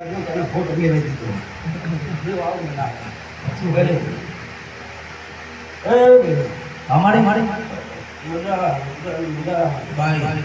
Photo મેળવી દીધો શું કરે અમારી મારી ભાઈ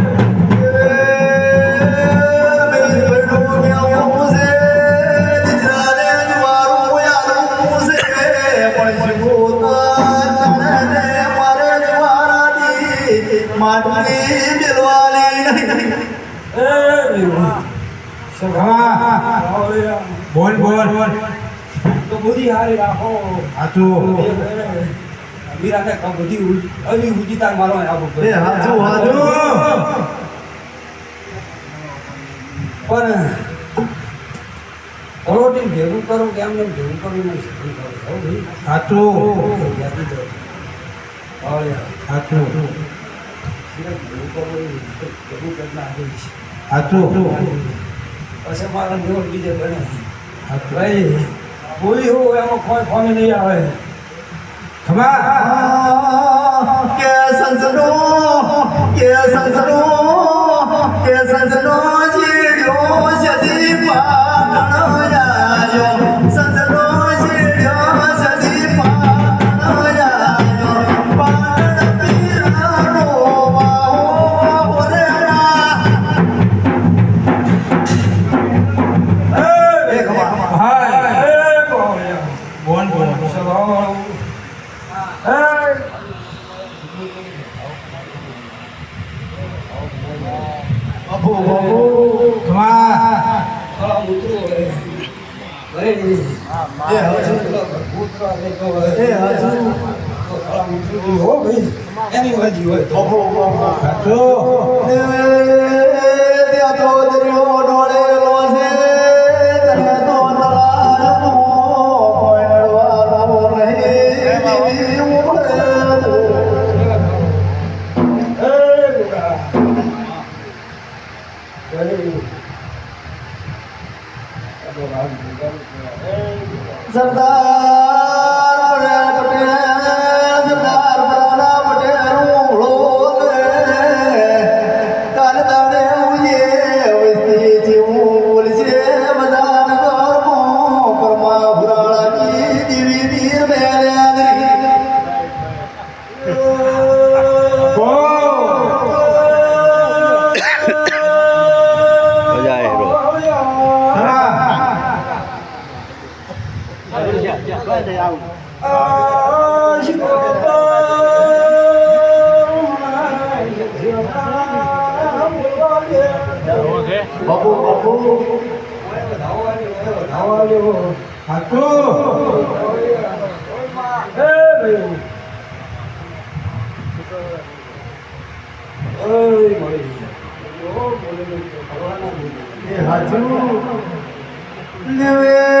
બોલ બોલ બોલ તો બુદ્ધિ હારી રાખો સાચું મીરાને બધી અલી ઉજી તાર મારો આપો એ સાચું હાચું પણ પરોટીન ભેગું કરો કે એમને ભેગું કરવું નહીં શીખવું કરો સાચું ભાઈ પછી મારા જેવો બીજે બને. ભાઈ બોલી હોય એમાં કોઈ ફોન નહીં આવે. ખમા. બોલ બાપુ બાપુ ખમા એની મરજી હોય તો બાપુ બાપુ હાચું એ ત્યાં તો દરિયો ડોળેલો સરદાર બાપુ બાપુ લેવે ગળપોવાસી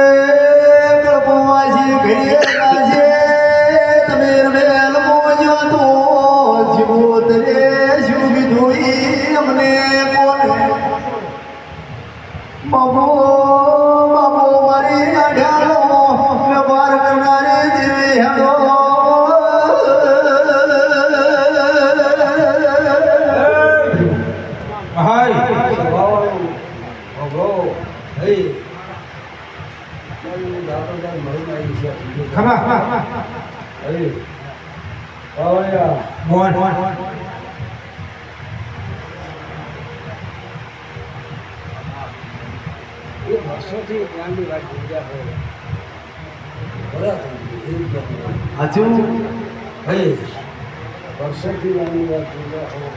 વર્ષોથી ગાંડી વાત પૂજા હોય હજુ ભાઈ વર્ષોથી ગાંડી વાત પૂજા હોય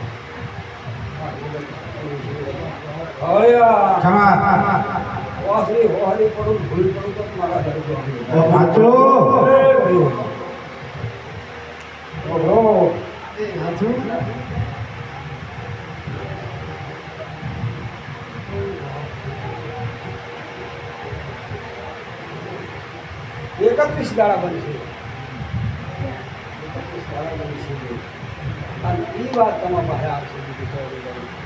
હોવારી પડું ભૂલ પડું તો મારા ઘરે ઓહો એકત્રીસ દાડા બનશે એકત્રીસ દાડા બનશે અને એ વાત તમારા પાસે આવશે બીજું કઈ નહીં.